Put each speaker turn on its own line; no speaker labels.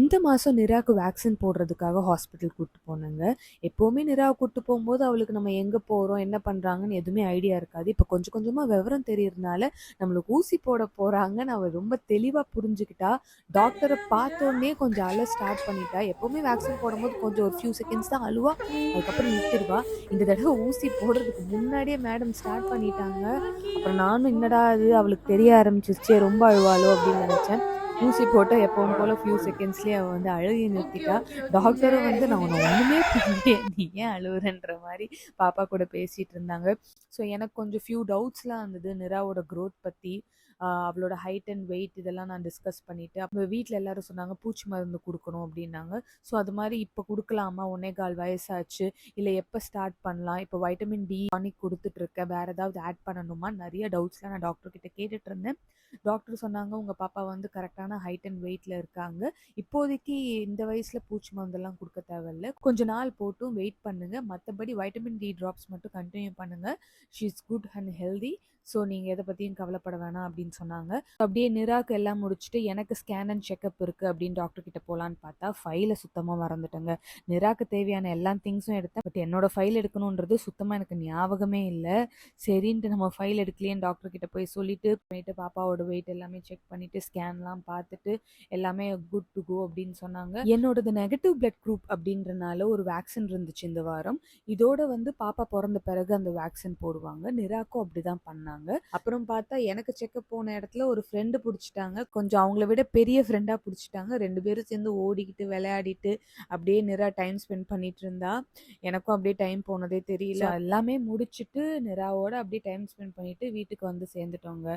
இந்த மாதம் நிராக்கு வேக்சின் போடுறதுக்காக ஹாஸ்பிட்டல் கூட்டு போனேங்க. எப்போவுமே நிராவை கூப்பிட்டு போகும்போது அவளுக்கு நம்ம எங்கே போகிறோம் என்ன பண்ணுறாங்கன்னு எதுவுமே ஐடியா இருக்காது. இப்போ கொஞ்சம் கொஞ்சமாக விவரம் தெரியறதுனால, நம்மளுக்கு ஊசி போட போகிறாங்கன்னு அவள் ரொம்ப தெளிவாக புரிஞ்சுக்கிட்டா. டாக்டரை பார்த்தோன்னே கொஞ்சம் அழ ஸ்டார்ட் பண்ணிட்டா. எப்போவுமே வேக்சின் போடும்போது கொஞ்சம் ஒரு ஃபியூ செகண்ட்ஸ் தான் அழுவா. அதுக்கப்புறம் நிறுத்திடுவா இந்த தடவை ஊசி போடுறதுக்கு முன்னாடியே மேடம் ஸ்டார்ட் பண்ணிட்டாங்க. அப்புறம் நானும் என்னடா இது அவளுக்கு தெரிய ஆரம்பிச்சிருச்சே ரொம்ப அழுவாளோ அப்படின்னு நினச்சேன் ஊசி போட்டு எப்பவும் போல் ஃபியூ செகண்ட்ஸ்லேயே அவள் வந்து அழுகி நிறுத்திட்டா. டாக்டரும் வந்து நான் உன்னை ஒன்றுமே நீ ஏன் அழுகுறன்ற மாதிரி பாப்பா கூட பேசிகிட்டு இருந்தாங்க. ஸோ எனக்கு கொஞ்சம் ஃபியூ டவுட்ஸ்லாம் இருந்தது. நிராவோட க்ரோத் பற்றி அவளோட ஹைட் அண்ட் வெயிட் இதெல்லாம் நான் டிஸ்கஸ் பண்ணிவிட்டு அப்போ வீட்டில் எல்லாரும் சொன்னாங்க, பூச்சி மருந்து கொடுக்கணும் அப்படின்னாங்க ஸோ அது மாதிரி இப்போ கொடுக்கலாமா ஒன்னே கால் வயசாச்சு. இல்லை எப்போ ஸ்டார்ட் பண்ணலாம்? இப்போ வைட்டமின் டி டானிக் கொடுத்துட்ருக்கேன் வேறு ஏதாவது ஆட் பண்ணணுமா? நிறைய டவுட்ஸ்லாம் நான் டாக்டர் கிட்ட கேட்டுட்டு இருந்தேன். டாக்டர் சொன்னாங்க, உங்கள் பாப்பா வந்து கரெக்ட்டான ஹைட் அண்ட் வெயிட்ல இருக்காங்க. இப்போதைக்கு இந்த வயசுல பூச்சி மருந்தெல்லாம் கொடுக்க தேவையில்ல. கொஞ்ச நாள் போட்டும் வெயிட் பண்ணுங்க. மற்றபடி வைட்டமின் டி ட்ராப்ஸ் மட்டும் கண்டினியூ பண்ணுங்க. She is good and healthy. So நீங்கள் எதை பற்றியும் கவலைப்பட வேணாம் அப்படின்னு சொன்னாங்க. அப்படியே நிராக்கு எல்லாம் முடிச்சுட்டு, எனக்கு ஸ்கேன் அண்ட் செக்கப் இருக்குது அப்படின்னு டாக்டர் கிட்ட போகலான்னு பார்த்தா, ஃபைலை சுத்தமாக மறந்துட்டேங்க. நிராக்கு தேவையான எல்லா திங்ஸும் எடுத்தேன். பட் என்னோட ஃபைல் எடுக்கணுன்றது சுத்தமாக எனக்கு ஞாபகமே இல்லை சரின்ட்டு நம்ம ஃபைல் எடுக்கலையேன்னு டாக்டர் கிட்ட போய் சொல்லிட்டு, போயிட்டு பாப்பாவோட வெயிட் எல்லாமே செக் பண்ணிட்டு, ஸ்கேன்லாம் பார்த்து பார்த்துட்டு, எல்லாமே குட் டூ கோ அப்டின்னு சொன்னாங்க. என்னோடது நெகட்டிவ் பிளட் குரூப் அப்டின்றனால ஒரு வேக்சின் இருந்துச்சு இந்த வாரம். இதோட வந்து பாப்பா பொறந்த பிறகு அந்த வேக்சின் போடுவாங்க. நிராக்கும் அப்டிதான் பண்ணாங்க. அப்புறம் பார்த்தா எனக்கு செக்கப் போன இடத்துல ஒரு ஃப்ரெண்ட் புடிச்சுட்டாங்க. கொஞ்சம் அவங்கள விட பெரிய ஃப்ரெண்டா புடிச்சுட்டாங்க. 2 பேரும் சேர்ந்து ஓடிக்கிட்டு, விளையாடிட்டு, அப்டியே நிரா டைம் ஸ்பெண்ட் பண்ணிட்டு இருந்தா. எனக்கும் அப்டியே டைம் போனதே தெரியல. எல்லாமே முடிச்சுட்டு, நிராவோட அப்டியே டைம் ஸ்பெண்ட் பண்ணிட்டு வீட்டுக்கு வந்து சேர்ந்துட்டோங்க.